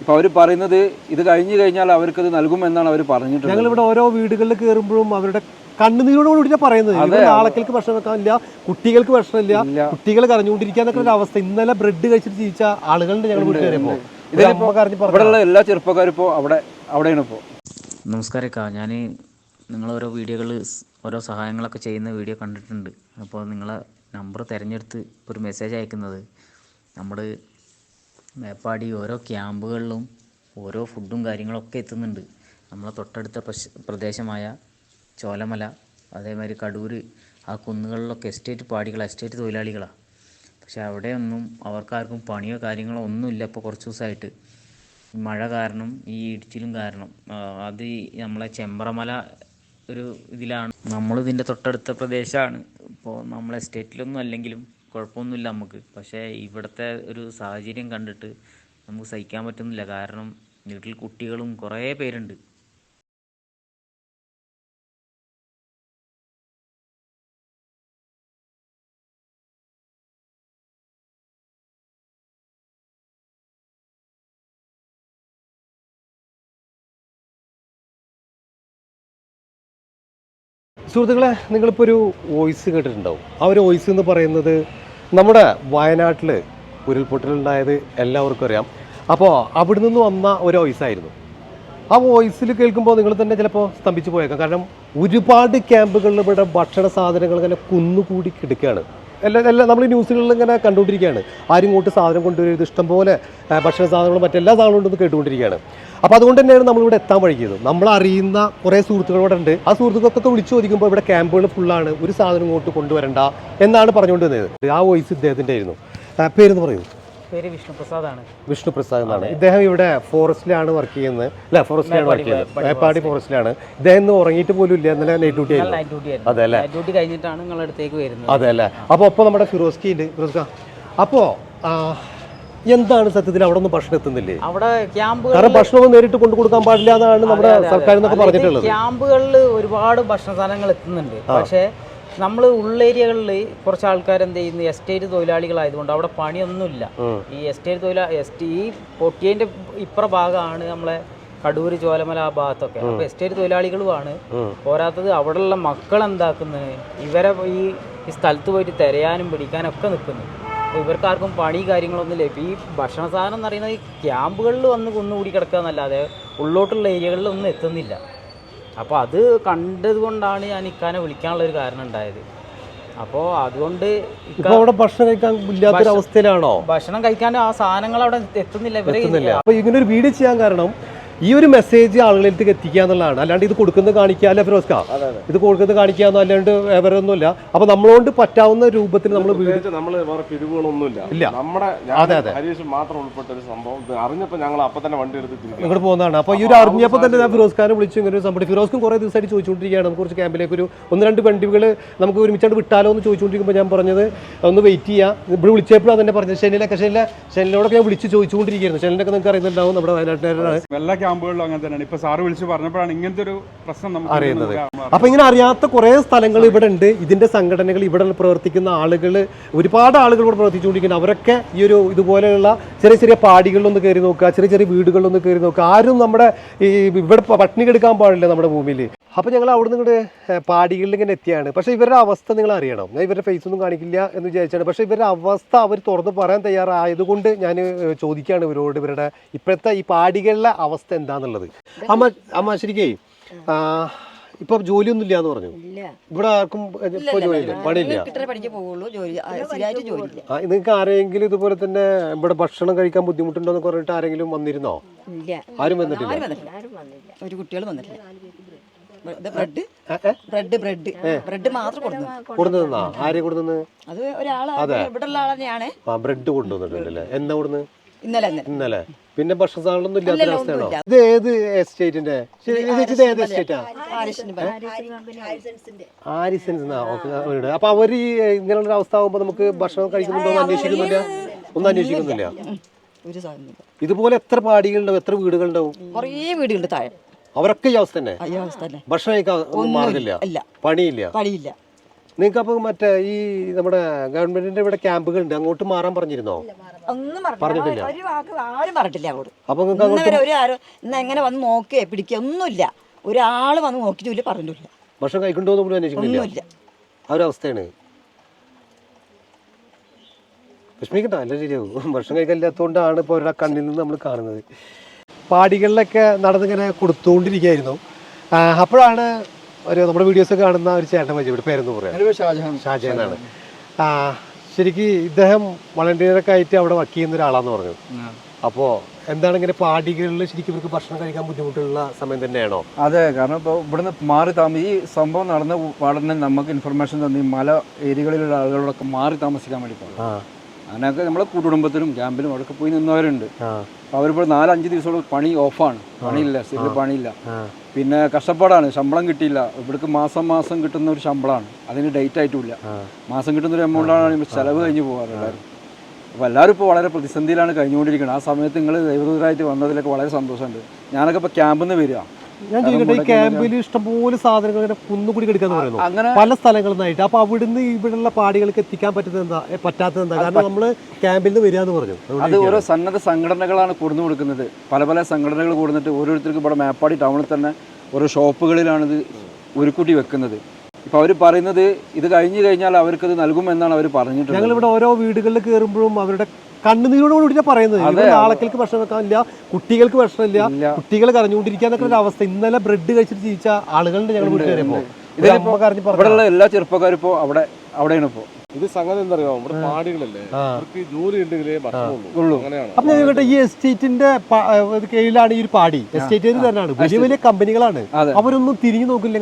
ഇപ്പൊ അവർ പറയുന്നത് ഇത് കഴിഞ്ഞു കഴിഞ്ഞാൽ അവർക്ക് അവർക്കത് നൽകുമെന്നാണ് അവർ പറഞ്ഞിട്ടുള്ളത്. ഞങ്ങൾ ഇവിടെ ഓരോ വീടുകളിൽ കയറുമ്പോഴും അവരുടെ കണ്ണുനീരോടുകൂടി പറയുന്നത്. ആളക്കൾക്ക് ഭക്ഷണം വെക്കാനില്ല കുട്ടികൾക്ക് ഭക്ഷണമില്ല ഇല്ല. കുട്ടികൾ കരഞ്ഞുകൊണ്ടിരിക്കാന്നൊക്കെ ഒരു അവസ്ഥ. ഇന്നലെ ബ്രെഡ് കഴിച്ചിട്ട് ജീവിച്ച ആളുകളുണ്ട് ഞങ്ങൾ വീട്ടിൽ വരുമ്പോൾ ഇവിടെയുള്ള എല്ലാ ചെറുപ്പക്കാരും ഇപ്പോൾ അവിടെ അവിടെയാണ് ഇപ്പോൾ നമസ്കാരക്ക ഞാൻ നിങ്ങൾ ഓരോ വീഡിയോകൾ ഓരോ സഹായങ്ങളൊക്കെ ചെയ്യുന്ന വീഡിയോ കണ്ടിട്ടുണ്ട്. അപ്പോൾ നിങ്ങളെ നമ്പർ തിരഞ്ഞെടുത്ത് ഒരു മെസ്സേജ് അയക്കുന്നത്. നമ്മൾ മേപ്പാടി ഓരോ ക്യാമ്പുകളിലും ഓരോ ഫുഡും കാര്യങ്ങളൊക്കെ എത്തുന്നുണ്ട്. നമ്മളെ തൊട്ടടുത്ത പ്രദേശമായ ചോലമല അതേമാതിരി കടൂർ ആ കുന്നുകളിലൊക്കെ എസ്റ്റേറ്റ് പാടികളാണ് എസ്റ്റേറ്റ് തൊഴിലാളികളാണ് പക്ഷെ അവിടെയൊന്നും അവർക്കാർക്കും പണിയോ കാര്യങ്ങളോ ഒന്നുമില്ല ഇപ്പോൾ കുറച്ച് ദിവസമായിട്ട്. മഴ കാരണം ഈ ഇടിച്ചിലും കാരണം അത് നമ്മളെ ചെമ്പ്രമല ഒരു ഇതിലാണ്. നമ്മളിതിന്റെ തൊട്ടടുത്ത പ്രദേശമാണ്. ഇപ്പോൾ നമ്മളെ എസ്റ്റേറ്റിലൊന്നും അല്ലെങ്കിലും കുഴപ്പമൊന്നുമില്ല നമുക്ക്. പക്ഷേ ഇവിടുത്തെ ഒരു സാഹചര്യം കണ്ടിട്ട് നമുക്ക് സഹിക്കാൻ പറ്റുന്നില്ല. കാരണം വീട്ടിൽ കുട്ടികളും കുറേ പേരുണ്ട്. സുഹൃത്തുക്കളെ നിങ്ങളിപ്പോൾ ഒരു വോയിസ് കേട്ടിട്ടുണ്ടാവും. ആ ഒരു വോയിസ് എന്ന് പറയുന്നത് നമ്മുടെ വയനാട്ടിൽ ഉരുൾപൊട്ടലുണ്ടായത് എല്ലാവർക്കും അറിയാം. അപ്പോൾ അവിടെ നിന്ന് വന്ന ഒരു വോയിസ് ആയിരുന്നു. ആ വോയിസിൽ കേൾക്കുമ്പോൾ നിങ്ങൾ തന്നെ ചിലപ്പോൾ സ്തംഭിച്ചു പോയേക്കാം. കാരണം ഒരുപാട് ക്യാമ്പുകളിൽ ഇവിടെ ഭക്ഷണ സാധനങ്ങൾ ഇങ്ങനെ കുന്നുകൂടി കിടക്കുകയാണ്. എല്ലാം എല്ലാം നമ്മൾ ന്യൂസുകളിൽ ഇങ്ങനെ കണ്ടുകൊണ്ടിരിക്കുകയാണ്. ആരും ഇങ്ങോട്ട് സാധനം കൊണ്ടുവരരുത് ഇഷ്ടംപോലെ ഭക്ഷണ സാധനങ്ങളും മറ്റെല്ലാ സാധനങ്ങളും ഉണ്ടെന്ന് കേട്ടുകൊണ്ടിരിക്കുകയാണ്. അപ്പോൾ അതുകൊണ്ട് തന്നെയാണ് നമ്മളിവിടെ എത്താൻ വഴിയത് നമ്മൾ അറിയുന്ന കുറേ സുഹൃത്തുക്കളോടെ ഉണ്ട്. ആ സുഹൃത്തുക്കൾക്കൊക്കെ വിളിച്ചു ചോദിക്കുമ്പോൾ ഇവിടെ ക്യാമ്പുകൾ ഫുള്ളാണ്. ഒരു സാധനം ഇങ്ങോട്ട് കൊണ്ടുവരണ്ട എന്നാണ് പറഞ്ഞുകൊണ്ട് വന്നത് ആ വോയിസ് ഇദ്ദേഹത്തിന്റെ ആയിരുന്നു. പേരെന്ന് പറയൂ. പേര് വിഷ്ണുപ്രസാദ് ആണ് വിഷ്ണുപ്രസാദ് എന്നാണ് ഇദ്ദേഹം ഇവിടെ ഫോറസ്റ്റിലാണ് വർക്ക് ചെയ്യുന്നത്. അല്ല ഫോറസ്റ്റിലാണ് വർക്ക് ചെയ്യുന്നത്. മേപ്പാടി ഫോറസ്റ്റിലാണ്. ഇദ്ദേഹം ഇന്ന് ഉറങ്ങിയിട്ട് പോലും ഇല്ല. ഇന്നലെ നൈറ്റ് ഡ്യൂട്ടി ആയിരുന്നു. നൈറ്റ് ഡ്യൂട്ടി ആയിരുന്നു. അതെ അല്ലേ? നൈറ്റ് ഡ്യൂട്ടി കഴിഞ്ഞിട്ടാണ് നിങ്ങളുടെ അടുത്തേക്ക് വരുന്നത്. അതെ അല്ലേ? അപ്പോൾ ഒപ്പം നമ്മുടെ ഫിറോസ്കി ഉണ്ട്. ഫിറോസ്ക അപ്പോൾ എന്താണ് സത്യത്തിൽ അവിടെ ഒന്നും ഭക്ഷണം എത്തുന്നില്ലേ? അവിടെ ക്യാമ്പുകൾ കാരണം ഭക്ഷണം നേരിട്ട് കൊണ്ടു കൊടുക്കാൻ പാടില്ല എന്നാണ് നമ്മുടെ സർക്കാർ എന്നൊക്കെ പറഞ്ഞിട്ടുള്ളത്. ക്യാമ്പുകളിൽ ഒരുപാട് ഭക്ഷണ സാധനങ്ങൾ എത്തുന്നുണ്ട്. പക്ഷേ നമ്മൾ ഉള്ളേരിയകളിൽ കുറച്ച് ആൾക്കാർ എന്ത് ചെയ്യുന്നു എസ്റ്റേറ്റ് തൊഴിലാളികളായതുകൊണ്ട് അവിടെ പണിയൊന്നുമില്ല. ഈ എസ്റ്റേറ്റ് തൊഴിലാ എസ്റ്റ് ഈ പൊട്ടിയതിന്റെ ഇപ്പുറ ഭാഗമാണ് നമ്മളെ കടൂർ ചോലമല ആ ഭാഗത്തൊക്കെ. അപ്പോൾ എസ്റ്റേറ്റ് തൊഴിലാളികളുമാണ്. പോരാത്തത് അവിടെയുള്ള മക്കൾ എന്താക്കുന്നത് ഇവരെ ഈ ഈ സ്ഥലത്ത് പോയിട്ട് തിരയാനും പിടിക്കാനും ഒക്കെ നിൽക്കുന്നു അപ്പോൾ ഇവർക്കാർക്കും പണി കാര്യങ്ങളൊന്നും ഇല്ല. ഇപ്പം ഈ ഭക്ഷണ സാധനം എന്ന് പറയുന്നത് ഈ ക്യാമ്പുകളിൽ വന്ന് കുന്നുകൂടി കിടക്കുക എന്നല്ലാതെ ഉള്ളോട്ടുള്ള ഏരിയകളിലൊന്നും എത്തുന്നില്ല. അപ്പോൾ അത് കണ്ടത് കൊണ്ടാണ് ഞാൻ ഇക്കാനെ വിളിക്കാനുള്ള ഒരു കാരണം ഉണ്ടായത്. അപ്പോൾ അതുകൊണ്ട് ഇപ്പൊ അവിടെ ഭക്ഷണം കഴിക്കാൻ ഇല്ലാത്തൊരു അവസ്ഥയിലാണോ? ഭക്ഷണം കഴിക്കാൻ ആ സാധനങ്ങൾ അവിടെ എത്തുന്നില്ല ഇവരെ അപ്പോൾ അപ്പൊ ഇങ്ങനെ ഒരു വീഡിയോ ചെയ്യാൻ കാരണം ഈ ഒരു മെസ്സേജ് ആളുകളിലേക്ക് എത്തിക്കുക എന്നുള്ളതാണ്. അല്ലാണ്ട് ഇത് കൊടുക്കുന്നത് കാണിക്കുക അല്ലെ ഫിറോസ്ക ഇത് കൊടുക്കുന്നത് കാണിക്കുക എന്നോ അല്ലാണ്ട് വേറൊന്നുമില്ല. അപ്പൊ നമ്മളോണ്ട് പറ്റാവുന്ന രൂപത്തിൽ നമ്മൾ നമ്മൾ വേറെ പിരിവുകളൊന്നുമില്ല. ഇല്ല. നമ്മുടെ അതെ. ഹരീഷ് മാത്രം ഉൾപ്പെട്ട ഒരു സംഭവം. ഇത് അറിഞ്ഞപ്പോ ഞങ്ങൾ അപ്പൊ തന്നെ വണ്ടി എടുത്ത് ഇങ്ങോട്ട് പോകുന്നതാണ്. അപ്പോൾ ഈ ഒരു അറിഞ്ഞപ്പോൾ തന്നെ ഞാൻ ഫിറോസ് ഖാനെ വിളിച്ചു ഇങ്ങനെ ഒരു സംഭവം. ഫിറോസ്ക്കും കുറെ ദിവസമായിട്ട് ചോദിച്ചുകൊണ്ടിരിക്കുകയാണ്. നമുക്ക് കുറച്ച് ക്യാമ്പിലേക്ക് ഒരു ഒന്ന് രണ്ട് വണ്ടികൾ നമുക്ക് ഒരുമിച്ചാണ്ട് വിട്ടാലോ എന്ന് ചോദിച്ചുകൊണ്ടിരിക്കുമ്പോൾ ഞാൻ പറഞ്ഞത് ഒന്ന് വെയിറ്റ് ചെയ്യാം. ഇവിടെ വിളിച്ചപ്പോഴാണ് തന്നെ പറഞ്ഞത്. ഷെനിലൊക്കെ ശനിയിലെ ശനിയിലോടൊക്കെ ഞാൻ വിളിച്ച് ചോദിച്ചുകൊണ്ടിരിക്കുകയായിരുന്നു. ഷെനിലൊക്കെ നിങ്ങൾക്ക് അറിയുന്നുണ്ടാവും. നമ്മുടെ വയനാട്ടുകാരാണ് എല്ലാ ക്യാമ്പുകളിലും അങ്ങനെ തന്നെയാണ്. ഇപ്പൊ സാറ് വിളിച്ച് പറഞ്ഞപ്പോഴാണ് ഇങ്ങനത്തെ ഒരു പ്രശ്നം നമുക്ക് അറിയുന്നത്. അപ്പൊ ഇങ്ങനെ അറിയാത്ത കുറെ സ്ഥലങ്ങൾ ഇവിടെ ഉണ്ട്. ഇതിന്റെ സംഘടനകൾ ഇവിടെ പ്രവർത്തിക്കുന്ന ആളുകൾ ഒരുപാട് ആളുകൾ ഇവിടെ പ്രവർത്തിച്ചുകൊണ്ടിരിക്കുന്നു. അവരൊക്കെ ഈ ഒരു ഇതുപോലെയുള്ള ചെറിയ ചെറിയ പാടികളിലൊന്ന് കയറി നോക്കുക ചെറിയ ചെറിയ വീടുകളിലൊന്ന് കയറി നോക്കുക. ആരും നമ്മുടെ ഈ ഇവിടെ പട്ടിണി കെടുക്കാൻ പാടില്ല നമ്മുടെ ഭൂമിയിൽ അപ്പോൾ ഞങ്ങൾ അവിടെ നിന്ന് പാടികളിൽ ഇങ്ങനെ എത്തിയാണ്. പക്ഷേ ഇവരുടെ അവസ്ഥ നിങ്ങൾ അറിയണം? ഞാൻ ഇവരുടെ ഫേസ് ഒന്നും കാണിക്കില്ല എന്ന് വിചാരിച്ചാണ്. പക്ഷേ ഇവരുടെ അവസ്ഥ അവർ തുറന്ന് പറയാൻ തയ്യാറായതുകൊണ്ട് ഞാൻ ചോദിക്കുകയാണ് ഇവരോട് ഇവരുടെ ഇപ്പോഴത്തെ ഈ പാടികളിലെ അവസ്ഥ എന്താണെന്നുള്ളത് അമ്മ അമ്മ ശരിക്കേ ഇപ്പൊ ജോലിയൊന്നും ഇല്ല എന്ന് പറഞ്ഞു. ഇല്ല. ഇവിടെ ആർക്കും ഇപ്പൊ ജോലിയില്ല പണിയില്ല. ആ, നിങ്ങൾക്ക് ആരെങ്കിലും ഇതുപോലെ തന്നെ ഇവിടെ ഭക്ഷണം കഴിക്കാൻ ബുദ്ധിമുട്ടുണ്ടോ എന്ന് പറഞ്ഞിട്ട് ആരെങ്കിലും വന്നിരുന്നോ? ഇല്ല. ആരും വന്നിട്ടില്ല. ഒരു കുട്ടികൾ വന്നിട്ടില്ല. ഇത് ബ്രെഡ്? Bread bread? ബ്രെഡ് മാത്രം കൊടുത്തു കൊടുന്നതാ ആരെ കൊടുന്നു അത് ഒരാൾ ഇവിടെ ഉള്ള ആൾ തന്നെയാണ്. ആ ബ്രെഡ് കൊണ്ടുവന്നിട്ടുണ്ടല്ലേ? എന്നാ കൊടുന്ന്? ഇന്നലെ. ഇന്നലെ. പിന്നെ ഭക്ഷണ സാധനങ്ങളൊന്നും ഇല്ലാത്ത അവസ്ഥയാണോ ഇത് ഏത് എസ്റ്റേറ്റിന്റെ? ഇത് ഏത് എസ്റ്റേറ്റാ? ആരിസൻസ് അപ്പൊ അവർ ഈ ഇങ്ങനെയുള്ള അവസ്ഥ ആകുമ്പോ നമുക്ക് ഭക്ഷണം കഴിക്കുന്നുണ്ടോ എന്ന് അന്വേഷിക്കുന്നില്ല ഒന്നും അന്വേഷിക്കുന്നില്ല. ഒരു സാധനം ഇതുപോലെ എത്ര പാടികളുണ്ടാവും? എത്ര വീടുകളുണ്ടാവും? കുറേ വീടുകളുണ്ട് താഴെ. അവരൊക്കെ ഈ അവസ്ഥ തന്നെ. ഭക്ഷണം കഴിക്കാൻ ഇല്ല. പണിയില്ല. പണിയില്ല. നിങ്ങൾക്ക് അപ്പോൾ മറ്റേ ഈ നമ്മുടെ ഗവൺമെന്റിന്റെ ഇവിടെ ക്യാമ്പുകൾ ഉണ്ട് അങ്ങോട്ട് മാറാൻ പറഞ്ഞിരുന്നോ? ഒന്നും പറഞ്ഞിട്ടില്ല. ഒരു വാക്ക് ആരും പറഞ്ഞിട്ടില്ല അങ്ങോട്ട്. അപ്പോൾ നിങ്ങൾക്ക് അങ്ങോട്ട് വരെ ഒരു ആരും ഇന്ന് എങ്ങനെ വന്ന് നോക്കിയേ പിടിക്കുക ഒന്നുമില്ല. ഒരാൾ വന്ന് നോക്കിയിട്ടില്ല പറഞ്ഞിട്ടില്ല. ഭക്ഷണം കഴിക്കണ്ടോന്ന് പോലും അന്വേഷിക്കുന്നില്ല ഒന്നുമില്ല. ആ ഒരു അവസ്ഥയാണ്. വിഷമിക്കണ്ട അല്ല ശരിയാവും ഭക്ഷണം കഴിക്കാനില്ലാത്തതുകൊണ്ടാണ് ഇപ്പോൾ ഒരാ കണ്ണിൽ നിന്ന് നമ്മൾ കാണുന്നത്. പാടികളിലൊക്കെ നടന്നിങ്ങനെ കൊടുത്തുകൊണ്ടിരിക്കുകയായിരുന്നു അപ്പോഴാണ് ഒരു നമ്മുടെ വീഡിയോസ് കാണുന്ന ഒരു ചേട്ടൻ ഇവിടെ പേരെന്ന് പറയാം. ഷാജഹാൻ. ഷാജഹാനാണ് ആ ശരിക്കും ഇദ്ദേഹം വളണ്ടിയറൊക്കെ ആയിട്ട് അവിടെ വർക്ക് ചെയ്യുന്ന ഒരാളാന്ന് പറഞ്ഞു. അപ്പോൾ എന്താണ് ഇങ്ങനെ പാടികളിൽ ശരിക്കും ഇവർക്ക് ഭക്ഷണം കഴിക്കാൻ ബുദ്ധിമുട്ടുള്ള സമയം തന്നെയാണോ? അതെ കാരണം ഇപ്പോൾ ഇവിടുന്ന് മാറി താമസം ഈ സംഭവം നടന്ന പാടുന്ന നമുക്ക് ഇൻഫർമേഷൻ തന്നെ മല ഏരിയകളിലുള്ള ആളുകളോടൊക്കെ മാറി താമസിക്കാൻ വേണ്ടി അങ്ങനെയൊക്കെ നമ്മളെ കുടുംബത്തിലും ക്യാമ്പിലും അവിടെയൊക്കെ പോയി നിന്നവരുണ്ട്. അപ്പോൾ അവരിപ്പോൾ നാലഞ്ച് ദിവസത്തോളം പണി ഓഫാണ്. പണിയില്ല സ്ഥിരം പണിയില്ല. പിന്നെ കഷ്ടപ്പാടാണ് ശമ്പളം കിട്ടിയില്ല. ഇവിടേക്ക് മാസം മാസം കിട്ടുന്ന ഒരു ശമ്പളമാണ് അതിന് ഡേറ്റ് ആയിട്ടുമില്ല മാസം കിട്ടുന്ന ഒരു എമൗണ്ടാണ് ചിലവ് കഴിഞ്ഞ് പോകാറ് എല്ലാവരും. അപ്പോൾ എല്ലാവരും ഇപ്പോൾ വളരെ പ്രതിസന്ധിയിലാണ് കഴിഞ്ഞുകൊണ്ടിരിക്കുന്നത്. ആ സമയത്ത് നിങ്ങൾ ദൈവദൂതരായിട്ട് വന്നതിലൊക്കെ വളരെ സന്തോഷമുണ്ട്. ഞാനൊക്കെ ഇപ്പോൾ ക്യാമ്പിൽ നിന്ന് വരിക. ഞാൻ ചോദിക്കട്ടെ ഈ ക്യാമ്പിൽ ഇഷ്ടംപോലെ സാധനങ്ങൾ ഇങ്ങനെ കുന്നുകൂടി കിടക്കാന്ന് പറയുന്നു. അങ്ങനെ പല സ്ഥലങ്ങളിൽ നിന്നായിട്ട് അപ്പൊ അവിടുന്ന് ഇവിടെയുള്ള പാടികൾക്ക് എത്തിക്കാൻ പറ്റുന്നത് എന്താ? പറ്റാത്തത് എന്താ? കാരണം നമ്മൾ ക്യാമ്പിൽ നിന്ന് വരിക എന്ന് പറഞ്ഞു അത് ഓരോ സന്നദ്ധ സംഘടനകളാണ് കൊടുന്നു കൊടുക്കുന്നത്. പല പല സംഘടനകൾ കൂടുന്നിട്ട് ഓരോരുത്തർക്കും ഇവിടെ മേപ്പാടി ടൗണിൽ തന്നെ ഓരോ ഷോപ്പുകളിലാണ് ഇത് ഉരുക്കൂട്ടി വെക്കുന്നത്. ഇപ്പൊ അവർ പറയുന്നത് ഇത് കഴിഞ്ഞു കഴിഞ്ഞാൽ അവർക്കത് നൽകുമെന്നാണ് അവർ പറഞ്ഞിട്ടുള്ളത്. ഞങ്ങൾ ഇവിടെ ഓരോ വീടുകളിൽ കയറുമ്പോഴും അവരുടെ കണ്ണുനീരോടുകൂടി പറയുന്നത്. ഇവിടെ ആളക്കൾക്ക് ഭക്ഷണം വെക്കാനില്ല കുട്ടികൾക്ക് ഭക്ഷണമില്ല. കുട്ടികൾ കരഞ്ഞുകൊണ്ടിരിക്കാന്നൊക്കെ ഒരു അവസ്ഥ. ഇന്നലെ ബ്രെഡ് കഴിച്ചിട്ട് ജീവിച്ച ആളുകളുണ്ട് ഞങ്ങൾ വീട്ടിൽ വരുമ്പോൾ ഇതിലിപ്പോ ഇവിടെയുള്ള എല്ലാ ചെറുപ്പക്കാരും ഇപ്പോ അവിടെ അവിടെയാണ് ഇപ്പോൾ ഇത് സംഗതി എന്താ അറിയാമോ നമ്മുടെ പാടികളല്ലേ. അവർക്ക് ജോലി ഉണ്ടെങ്കിലേ ഭക്ഷണമുള്ളൂ അങ്ങനെയാണ്. അപ്പൊ ഈ എസ്റ്റേറ്റിന്റെ കീഴിലാണ് ഈ ഒരു പാടി. എസ്റ്റേറ്റ് തന്നെയാണ്? വലിയ വലിയ കമ്പനികളാണ്. അവരൊന്നും തിരിഞ്ഞു നോക്കില്ല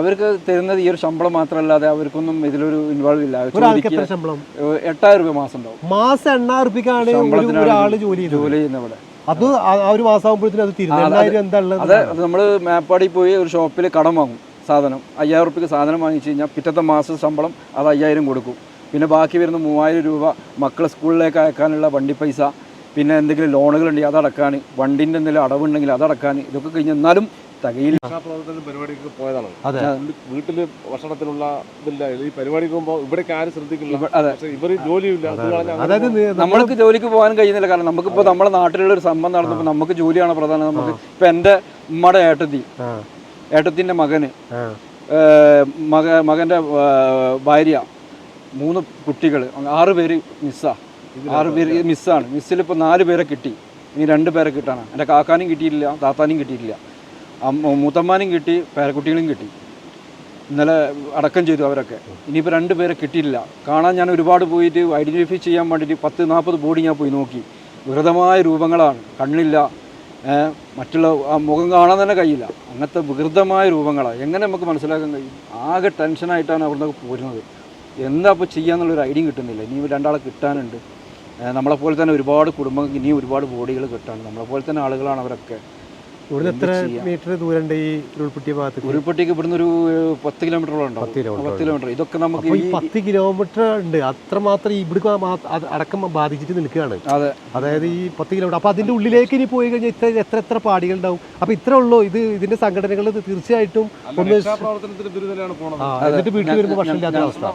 അവർക്ക് തരുന്നത് ഈ ഒരു ശമ്പളം മാത്രമല്ലാതെ അവർക്കൊന്നും ഇതിലൊരു ഇൻവോൾവ് ഇല്ല. ഒരാൾക്ക് എത്ര ശമ്പളം? എട്ടായിരം രൂപ മാസം ഉണ്ടാവും. മാസം എണ്ണായിരം രൂപയ്ക്കാണ് ഒരാൾ ജോലി ജോലി ചെയ്യുന്ന ഇവിടെ. അത് ആ ഒരു മാസം ആകുമ്പോഴത്തേനും അത് തീരുന്നു ആ, അത്. എണ്ണായിരം എന്താ ഉള്ളത്? അത് അത് നമ്മൾ മേപ്പാടി പോയി ഒരു ഷോപ്പിൽ കടം വാങ്ങും. സാധനം അയ്യായിരം റുപ്യക്ക് സാധനം വാങ്ങിച്ചു കഴിഞ്ഞാൽ പിറ്റത്തെ മാസം ശമ്പളം അത് അയ്യായിരം കൊടുക്കും. പിന്നെ ബാക്കി വരുന്ന മൂവായിരം രൂപ മക്കളെ സ്കൂളിലേക്ക് അയക്കാനുള്ള വണ്ടി പൈസ പിന്നെ എന്തെങ്കിലും ലോണുകളുണ്ടെങ്കിൽ അതടക്കാൻ വണ്ടിന്റെ എന്തെങ്കിലും അടവുണ്ടെങ്കിൽ അതടക്കാൻ ഇതൊക്കെ കഴിഞ്ഞ് എന്നാലും തകയില്ല. പരിപാടിക്ക് പോയതാണ്. വീട്ടിൽ ഭക്ഷണത്തിനുള്ള ഇതില്ല. ഈ പരിപാടിക്ക് പോകുമ്പോൾ ഇവിടേക്ക് ആരും ശ്രദ്ധിക്കില്ല. ഇവർ ജോലിയില്ല. അതായത് നമ്മൾക്ക് ജോലിക്ക് പോകാൻ കഴിയുന്നില്ല. കാരണം നമുക്കിപ്പോൾ നമ്മുടെ നാട്ടിലുള്ള ഒരു സംഭവം നടന്നപ്പോൾ നമുക്ക് ജോലിയാണ് പ്രധാനം. നമുക്ക് ഇപ്പം എന്റെ ഉമ്മയുടെ ഏട്ടത്തി ഏട്ടത്തിന്റെ മകന്. മക മകന്റെ ഭാര്യ. മൂന്ന് കുട്ടികൾ ആറ് പേര് മിസ്സാ. ആറ് പേര് മിസ്സാണ്. മിസ്സിൽ ഇപ്പോൾ നാല് പേരെ കിട്ടി. ഇനി രണ്ട് പേരെ കിട്ടാനാണ് എന്റെ കാക്കാനും കിട്ടിയിട്ടില്ല താത്താനും കിട്ടിയിട്ടില്ല. അമ്മ- മൂത്തമ്മാനും കിട്ടി പേരക്കുട്ടികളും കിട്ടി. ഇന്നലെ അടക്കം ചെയ്തു അവരൊക്കെ. ഇനിയിപ്പോൾ രണ്ട് പേരെ കിട്ടിയില്ല കാണാൻ ഞാൻ ഒരുപാട് പോയിട്ട് ഐഡന്റിഫൈ ചെയ്യാൻ വേണ്ടിയിട്ട് പത്ത് നാൽപ്പത് ബോഡി ഞാൻ പോയി നോക്കി. വികൃതമായ രൂപങ്ങളാണ്. കണ്ണില്ല. മറ്റുള്ള ആ മുഖം കാണാൻ തന്നെ കഴിയില്ല. അങ്ങനത്തെ വികൃതമായ രൂപങ്ങളാണ് എങ്ങനെ നമുക്ക് മനസ്സിലാക്കാൻ കഴിയും? ആകെ ടെൻഷനായിട്ടാണ് അവിടുന്ന് പോരുന്നത്. എന്താ ഇപ്പോൾ ചെയ്യാന്നുള്ളൊരു ഐഡിയ കിട്ടുന്നില്ല. ഇനി രണ്ടാളെ കിട്ടാനുണ്ട്. നമ്മളെപ്പോലെ തന്നെ ഒരുപാട് കുടുംബങ്ങൾക്ക് ഇനിയും ഒരുപാട് ബോഡികൾ കിട്ടാനുണ്ട്. നമ്മളെപ്പോലെ തന്നെ ആളുകളാണ് അവരൊക്കെ. ഇവിടുന്ന് എത്ര മീറ്റർ ദൂരമുണ്ട് ഈ ഉരുൾപൊട്ടിയ ഭാഗത്ത് ഉരുൾപൊട്ടിക്ക് ഇവിടുന്ന് ഒരു പത്ത് കിലോമീറ്ററോളം ഉണ്ടാവും. പത്ത് കിലോമീറ്റർ പത്ത് കിലോമീറ്റർ ഇതൊക്കെ നമുക്ക് ഈ പത്ത് കിലോമീറ്റർ ഉണ്ട്. അത്രമാത്രം ഇവിടെ അടക്കം ബാധിച്ചിട്ട് നിൽക്കുകയാണ്. അതെ. അതായത് ഈ പത്ത് കിലോമീറ്റർ അപ്പൊ അതിന്റെ ഉള്ളിലേക്ക് ഇനി പോയി കഴിഞ്ഞാൽ ഇത്ര എത്ര എത്ര പാടികൾ ഉണ്ടാവും? അപ്പൊ ഇത്ര ഉള്ളൂ. ഇത് ഇതിന്റെ സംഘടനകൾ തീർച്ചയായിട്ടും ഒന്ന് എന്നിട്ട് വീട്ടിൽ വരുമ്പോൾ ഭക്ഷണം ഇല്ലാത്ത അവസ്ഥ.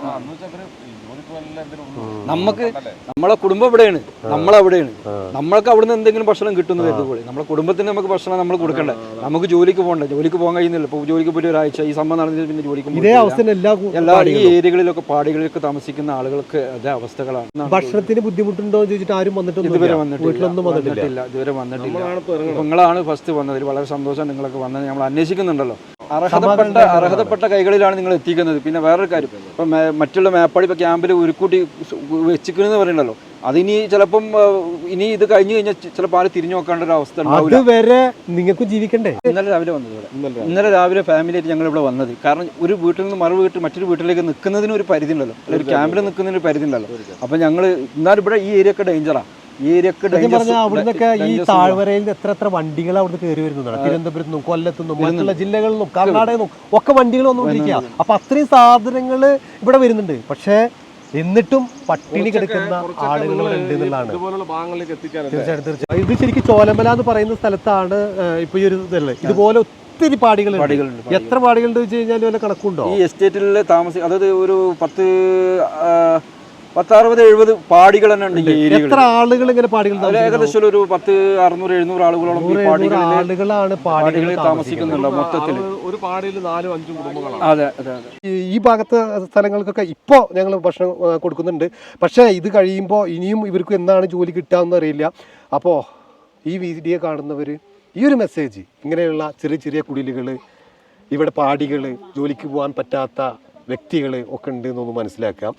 നമുക്ക് നമ്മളെ കുടുംബം ഇവിടെയാണ്. നമ്മളവിടെയാണ് നമ്മൾക്ക് അവിടുന്ന് എന്തെങ്കിലും ഭക്ഷണം കിട്ടുന്നു കരുതുപോലെ നമ്മളെ കുടുംബത്തിന് നമുക്ക് ഭക്ഷണം നമ്മൾ കൊടുക്കണ്ടേ? നമുക്ക് ജോലിക്ക് പോകണ്ടേ? ജോലിക്ക് പോകാൻ കഴിയുന്നില്ല ഇപ്പോൾ ജോലിക്ക് പോയിട്ട് ഒരാഴ്ച ഈ സംഭവം നടന്നിട്ട് പിന്നെ ജോലിക്ക് ഇതേ അവസ്ഥ എല്ലാ ഈ ഏരിയകളിലൊക്കെ പാടികളിലൊക്കെ താമസിക്കുന്ന ആളുകൾക്ക് അതേ അവസ്ഥകളാണ്. ഭക്ഷണത്തിന് ബുദ്ധിമുട്ടുണ്ടോ എന്ന് ചോദിച്ചിട്ട് ആരും ഇതുവരെ വന്നിട്ടില്ല. ഇതുവരെ വന്നിട്ടില്ല. ഇപ്പൊ നിങ്ങളാണ് ഫസ്റ്റ് വന്നതിൽ വളരെ സന്തോഷം നിങ്ങളൊക്കെ വന്നത്. നമ്മൾ അന്വേഷിക്കുന്നുണ്ടല്ലോ. അർഹതപ്പെട്ട അർഹതപ്പെട്ട കൈകളിലാണ് നിങ്ങൾ എത്തിക്കുന്നത്. പിന്നെ വേറൊരു കാര്യം ഇപ്പം മറ്റുള്ള മേപ്പാടി ഇപ്പോൾ ക്യാമ്പിൽ ഉരുക്കൂട്ടി വെച്ചിക്കണെന്ന് പറയണല്ലോ. അതിനി ചിലപ്പം ഇനി ഇത് കഴിഞ്ഞു കഴിഞ്ഞാൽ ചിലപ്പോൾ ആരും തിരിഞ്ഞു നോക്കേണ്ട ഒരു അവസ്ഥ നിങ്ങൾക്ക് അതുവരെ നിങ്ങൾക്ക് ജീവിക്കണ്ടേ? ഇന്നലെ രാവിലെ വന്നത് ഇവിടെ. ഇന്നലെ രാവിലെ. ഫാമിലി ആയിട്ട് ഞങ്ങൾ ഇവിടെ വന്നത്. കാരണം ഒരു വീട്ടിൽ നിന്ന് മറു വീട്ടിൽ മറ്റൊരു വീട്ടിലേക്ക് നിൽക്കുന്നതിന് ഒരു പരിധി ഉണ്ടല്ലോ അല്ലെങ്കിൽ ഒരു ക്യാമ്പിൽ നിൽക്കുന്നതിന് ഒരു പരിധി ഉണ്ടല്ലോ അപ്പം ഞങ്ങൾ എന്നാലും ഇവിടെ ഈ ഏരിയ ഒക്കെ ഡേഞ്ചറാണ് അവിടുന്നൊക്കെ ഈ താഴ്വരയിൽ എത്ര എത്ര വണ്ടികൾ അവിടുന്ന് കയറി വരുന്നുണ്ട്. തിരുവനന്തപുരത്ത് നിന്നും കൊല്ലത്തു നിന്നും മറ്റുള്ള ജില്ലകളിൽ നിന്നും കർണാടകയിൽ നിന്നും ഒക്കെ വണ്ടികൾ വന്നുകൊണ്ടിരിക്കുക അപ്പൊ അത്രയും സാധനങ്ങൾ ഇവിടെ വരുന്നുണ്ട്. പക്ഷേ എന്നിട്ടും പട്ടിണി കിടക്കുന്ന ആളുകൾ ഉണ്ട് എന്നുള്ളതാണ്. തീർച്ചയായിട്ടും ഇത് ശരിക്കും ചോലമല എന്ന് പറയുന്ന സ്ഥലത്താണ് ഇപ്പൊ ഈ ഒരു ഇതല്ലേ? ഇതുപോലെ ഒത്തിരി പാടികളുണ്ട്. എത്ര പാടികളുണ്ട് വെച്ച് കഴിഞ്ഞാൽ വല്ല കണക്കുണ്ടോ? ഈ എസ്റ്റേറ്റിൽ താമസിക്കും അതായത് ഒരു പത്ത് പത്തറുപത് എഴുപത് പാടികൾ തന്നെ ഉണ്ട് ഈ എത്ര ആളുകൾ ഇങ്ങനെ പാടികൾ ഏകദേശം ഒരു പത്ത് അറുന്നൂറ് എഴുന്നൂറ് ആളുകളോളം ഈ ആളുകളാണ് പാടികൾ പാടികളിൽ താമസിക്കുന്നുണ്ട് മൊത്തത്തിൽ ഒരു പാടിയിൽ നാലും അഞ്ചും കുടുംബങ്ങളാണ്. അതെ അതെ അതെ. ഈ- ഭാഗത്തെ സ്ഥലങ്ങൾക്കൊക്കെ ഇപ്പോൾ ഞങ്ങൾ ഭക്ഷണം കൊടുക്കുന്നുണ്ട്. പക്ഷേ ഇത് കഴിയുമ്പോൾ ഇനിയും ഇവർക്ക് എന്താണ് ജോലി കിട്ടാമെന്ന് അറിയില്ല. അപ്പോൾ ഈ വീഡിയോ കാണുന്നവർ ഈ ഒരു മെസ്സേജ് ഇങ്ങനെയുള്ള ചെറിയ ചെറിയ കുടിലുകൾ ഇവിടെ പാടികൾ ജോലിക്ക് പോകാൻ പറ്റാത്ത വ്യക്തികൾ ഒക്കെ ഉണ്ട് എന്നൊന്ന് മനസ്സിലാക്കാം.